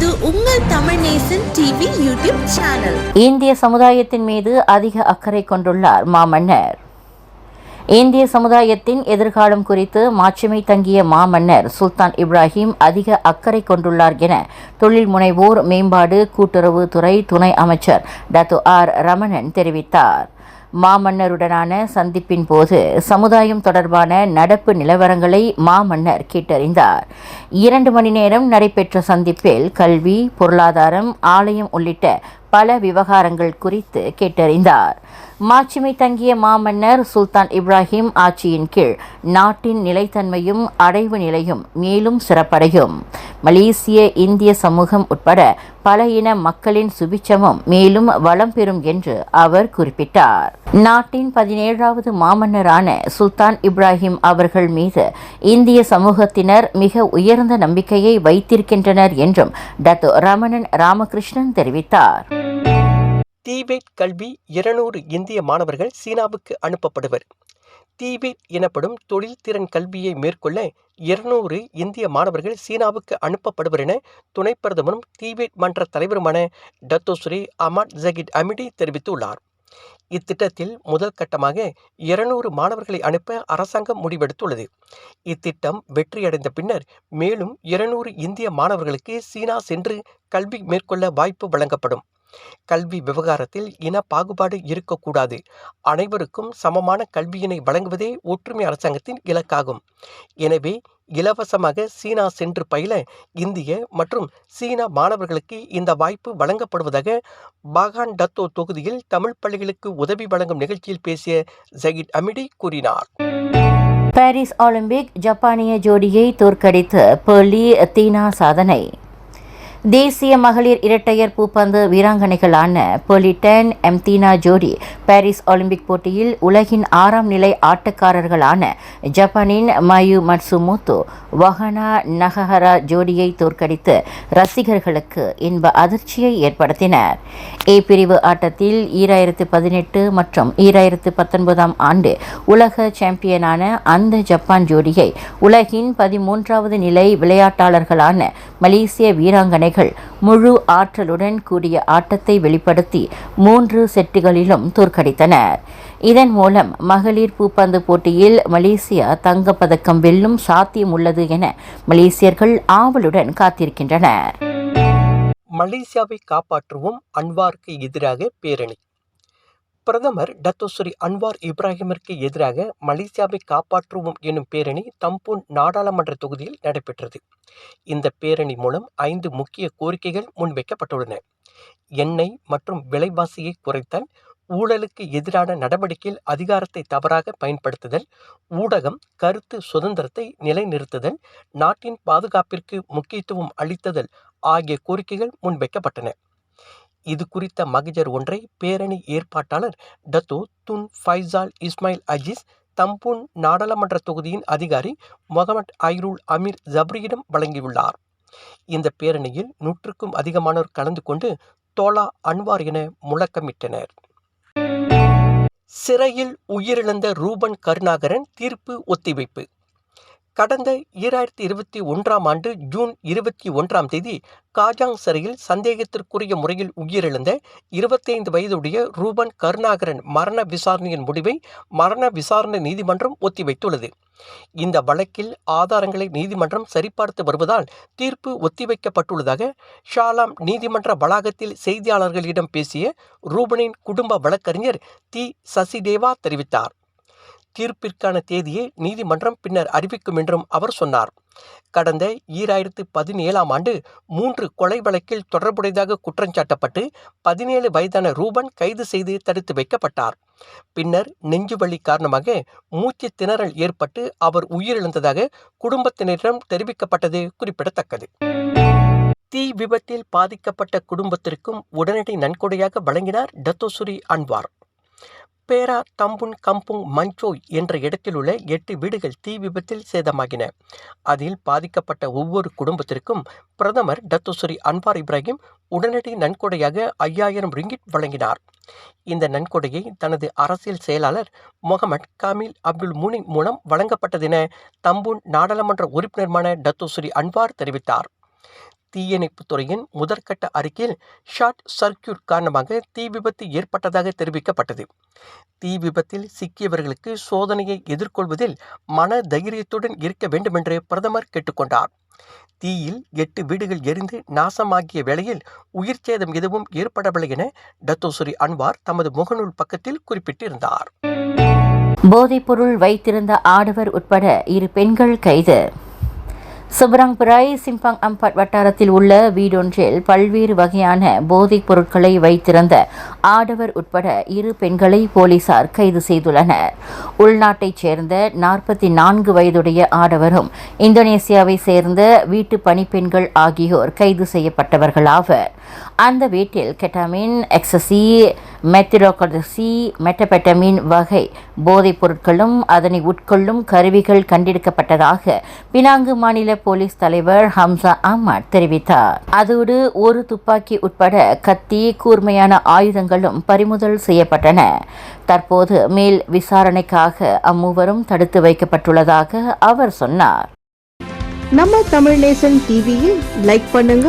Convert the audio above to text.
இது உங்கள் Tamil Nesan TV YouTube channel. இந்திய சமுதாயத்தின் மீது அதிக அக்கறை கொண்டுள்ளார் மாமன்னர். இந்திய சமுதாயத்தின் எதிர்காலம் குறித்து மாட்சிமை தங்கிய மாமன்னர் சுல்தான் இப்ராஹிம் அதிக அக்கறை கொண்டுள்ளார் என தொழில் முனைவோர் மேம்பாடு கூட்டுறவு துறை துணை அமைச்சர் டத்து ஆர் ரமணன் தெரிவித்தார். மாமன்னருடனான சந்திப்பின் போது சமுதாயம் தொடர்பான நடப்பு நிலவரங்களை மாமன்னர் கேட்டறிந்தார். இரண்டு மணி நேரம் நடைபெற்ற சந்திப்பில் கல்வி பொருளாதாரம் ஆலயம் உள்ளிட்ட பல விவகாரங்கள் குறித்து கேட்டறிந்தார். மாட்சிமை தங்கிய மாமன்னர் சுல்தான் இப்ராஹிம் ஆட்சியின் கீழ் நாட்டின் நிலைத்தன்மையும் அடைவு நிலையும் மேலும் சிறப்படையும். மலேசிய இந்திய சமூகம் உட்பட பல இன மக்களின் சுபிச்சமும் மேலும் வளம் பெறும் என்று அவர் குறிப்பிட்டார். நாட்டின் பதினேழாவது மாமன்னரான சுல்தான் இப்ராஹிம் அவர்கள் மீது இந்திய சமூகத்தினர் மிக உயர்ந்த நம்பிக்கையை வைத்திருக்கின்றனர் என்றும் டத்து ரமணன் ராமகிருஷ்ணன் தெரிவித்தார். தீபேட் கல்வி இருநூறு இந்திய மாணவர்கள் சீனாவுக்கு அனுப்பப்படுவர். தீபேட் எனப்படும் தொழில் திறன் கல்வியை மேற்கொள்ள இருநூறு இந்திய மாணவர்கள் சீனாவுக்கு அனுப்பப்படுவர் என துணை பிரதமரும் தீபேட் மன்ற தலைவருமான டத்தோஸ்ரீ அமாட் ஜகிட் அமிடி தெரிவித்துள்ளார். இத்திட்டத்தில் முதல் கட்டமாக இருநூறு மாணவர்களை அனுப்ப அரசாங்கம் முடிவெடுத்துள்ளது. இத்திட்டம் வெற்றியடைந்த பின்னர் மேலும் இருநூறு இந்திய மாணவர்களுக்கு சீனா சென்று கல்வி மேற்கொள்ள வாய்ப்பு வழங்கப்படும். கல்வி விவகாரத்தில் இன பாகுபாடு இருக்கக்கூடாது. அனைவருக்கும் சமமான கல்வியினை வழங்குவதே ஒற்றுமை அரசாங்கத்தின் இலக்காகும். எனவே இலவசமாக சீனா சென்று பயில இந்திய மற்றும் சீனா மாணவர்களுக்கு இந்த வாய்ப்பு வழங்கப்படுவதாக பாகான் டத்தோ தொகுதியில் தமிழ் பள்ளிகளுக்கு உதவி வழங்கும் நிகழ்ச்சியில் பேசிய ஜகித் அமிடி கூறினார். பாரிஸ் ஒலிம்பிக் ஜப்பானிய ஜோடியை தோற்கடித்து பெர்லி தீனா சாதனை தேசிய மகளிர் இரட்டையர் பூப்பந்து வீராங்கனைகளான பொலிட்டன் எம்தீனா ஜோடி பாரிஸ் ஒலிம்பிக் போட்டியில் உலகின் ஆறாம் நிலை ஆட்டக்காரர்களான ஜப்பானின் மயு மட்சுமோட்டோ வஹனா நகஹரா ஜோடியை தோற்கடித்து ரசிகர்களுக்கு இன்ப அதிர்ச்சியை ஏற்படுத்தினர். ஏ பிரிவு ஆட்டத்தில் ஈராயிரத்து பதினெட்டு மற்றும் ஈராயிரத்து பத்தொன்பதாம் ஆண்டு உலக சாம்பியனான அந்த ஜப்பான் ஜோடியை உலகின் பதிமூன்றாவது நிலை விளையாட்டாளர்களான மலேசிய வீராங்கனை அணிகள் முழு ஆற்றலுடன் கூடிய ஆட்டத்தை வெளிப்படுத்தி மூன்று செட்டுகளிலும் தோற்கடித்தனர் இதன் மூலம் மகளிர் பூப்பந்து போட்டியில் மலேசியா தங்கப்பதக்கம் வெல்லும் சாத்தியம் உள்ளது என மலேசியர்கள் ஆவலுடன் காத்திருக்கின்றனர். மலேசியாவை காப்பாற்றுவோம் அன்வாருக்கு எதிராக பேரணி. பிரதமர் டத்தோஸ்ரீ அன்வார் இப்ராஹிமிற்கு எதிராக மலேசியாவை காப்பாற்றுவோம் எனும் பேரணி தம்பூன் நாடாளுமன்ற தொகுதியில் நடைபெற்றது. இந்த பேரணி மூலம் ஐந்து முக்கிய கோரிக்கைகள் முன்வைக்கப்பட்டுள்ளன. எண்ணெய் மற்றும் விலைவாசியை குறைத்தல் ஊழலுக்கு எதிரான நடவடிக்கையில் அதிகாரத்தை தவறாக பயன்படுத்துதல் ஊடகம் கருத்து சுதந்திரத்தை நிலைநிறுத்துதல் நாட்டின் பாதுகாப்பிற்கு முக்கியத்துவம் அளித்ததல் ஆகிய கோரிக்கைகள் முன்வைக்கப்பட்டன. இது குறித்த மகஜர் ஒன்றை பேரணி ஏற்பாட்டாளர் Dato Tun Faisal Ismail Aziz Tambun நாடாளுமன்ற தொகுதியின் அதிகாரி முகமட் ஐருல் அமீர் ஜப்ரியிடம் வழங்கியுள்ளார். இந்த பேரணியில் நூற்றுக்கும் அதிகமானோர் கலந்து கொண்டு தோலா அன்வார் என முழக்கமிட்டனர். சிறையில் உயிரிழந்த ரூபன் கருணாகரன் தீர்ப்பு ஒத்திவைப்பு. கடந்த ஈராயிரத்தி இருபத்தி ஒன்றாம் ஆண்டு ஜூன் இருபத்தி ஒன்றாம் தேதி காஜாங் சிறையில் சந்தேகத்திற்குரிய முறையில் உயிரிழந்த இருபத்தைந்து வயதுடைய ரூபன் கருணாகரன் மரண விசாரணையின் முடிவை மரண விசாரணை நீதிமன்றம் ஒத்திவைத்துள்ளது. இந்த வழக்கில் ஆதாரங்களை நீதிமன்றம் சரிபார்த்து வருவதால் தீர்ப்பு ஒத்திவைக்கப்பட்டுள்ளதாக ஷாலாம் நீதிமன்ற வளாகத்தில் செய்தியாளர்களிடம் பேசிய ரூபனின் குடும்ப வழக்கறிஞர் தி சசிதேவா தெரிவித்தார். தீர்ப்பிற்கான தேதியை நீதிமன்றம் பின்னர் அறிவிக்கும் என்றும் அவர் சொன்னார். கடந்த ஈராயிரத்து பதினேழாம் ஆண்டு மூன்று கொலை வழக்கில் தொடர்புடையதாக குற்றஞ்சாட்டப்பட்டு பதினேழு வயதான ரூபன் கைது செய்து தடுத்து வைக்கப்பட்டார். பின்னர் நெஞ்சுவலி காரணமாக மூச்சு திணறல் ஏற்பட்டு அவர் உயிரிழந்ததாக குடும்பத்தினரிடம் தெரிவிக்கப்பட்டது குறிப்பிடத்தக்கது. தீ விபத்தில் பாதிக்கப்பட்ட குடும்பத்திற்கும் உடனடி நன்கொடையாக வழங்கினார் டத்தோசுரி அன்வார். பேரா தம்புன் கம்புங் மஞ்சோய் என்ற இடத்தில் உள்ள எட்டு வீடுகள் தீ விபத்தில் சேதமாகின. அதில் பாதிக்கப்பட்ட ஒவ்வொரு குடும்பத்திற்கும் பிரதமர் டத்துசுரி அன்வார் இப்ராஹிம் உடனடி நன்கொடையாக ஐயாயிரம் ரிங்கிட் வழங்கினார். இந்த நன்கொடையை தனது அரசியல் செயலாளர் முகமட் காமில் அப்துல் முனி மூலம் வழங்கப்பட்டதென தம்பூன் நாடாளுமன்ற உறுப்பினருமான டத்தோஸ்ரீ அன்வார் தெரிவித்தார். தீயணைப்புத் துறையின் முதற்கட்ட அறிக்கையில் ஷார்ட் சர்க்கியூட் காரணமாக தீ விபத்து ஏற்பட்டதாக தெரிவிக்கப்பட்டது. தீ விபத்தில் சிக்கியவர்களுக்கு சோதனையை எதிர்கொள்வதில் மன தைரியத்துடன் இருக்க வேண்டுமென்று பிரதமர் கேட்டுக்கொண்டார். தீயில் எட்டு வீடுகள் எரிந்து நாசமாகிய வேளையில் உயிர் சேதம் எதுவும் ஏற்படவில்லை என டத்தோசுரி அன்வார் தமது முகநூல் பக்கத்தில் குறிப்பிட்டிருந்தார். போதைப்பொருள் வைத்திருந்த ஆடவர் உட்பட இரு பெண்கள் கைது. சுப்ரங் பிராய் அம்பாட் வட்டாரத்தில் உள்ள வீடொன்றில் பல்வேறு வகையான போதைப் பொருட்களை வைத்திருந்த ஆடவர் உட்பட இரு பெண்களை போலீசார் கைது செய்துள்ளனர். உள்நாட்டைச் சேர்ந்த நாற்பத்தி நான்கு வயதுடைய ஆடவரும் இந்தோனேசியாவை சேர்ந்த வீட்டு பணிப்பெண்கள் ஆகியோர் கைது செய்யப்பட்டவர்களாவர். அந்த வீட்டில் கெட்டமின் எக்ஸசி மெத்திரோகடசி மெட்டபெட்டமின் வகை போதைப் பொருட்களும் அதனை உட்கொள்ளும் கருவிகள் கண்டெடுக்கப்பட்டதாக பினாங்கு மாநில போலீஸ் தலைவர் ஹம்சா அஹ்மத் தெரிவித்தார். அதோடு ஒரு துப்பாக்கி உட்பட கத்தி கூர்மையான ஆயுதங்களும் பறிமுதல் செய்யப்பட்டன. தற்போது மேல் விசாரணைக்காக அம்மூவரும் தடுத்து வைக்கப்பட்டுள்ளதாக அவர் சொன்னார். நம்ம தமிழ் நேசன் டிவியில் லைக் பண்ணுங்க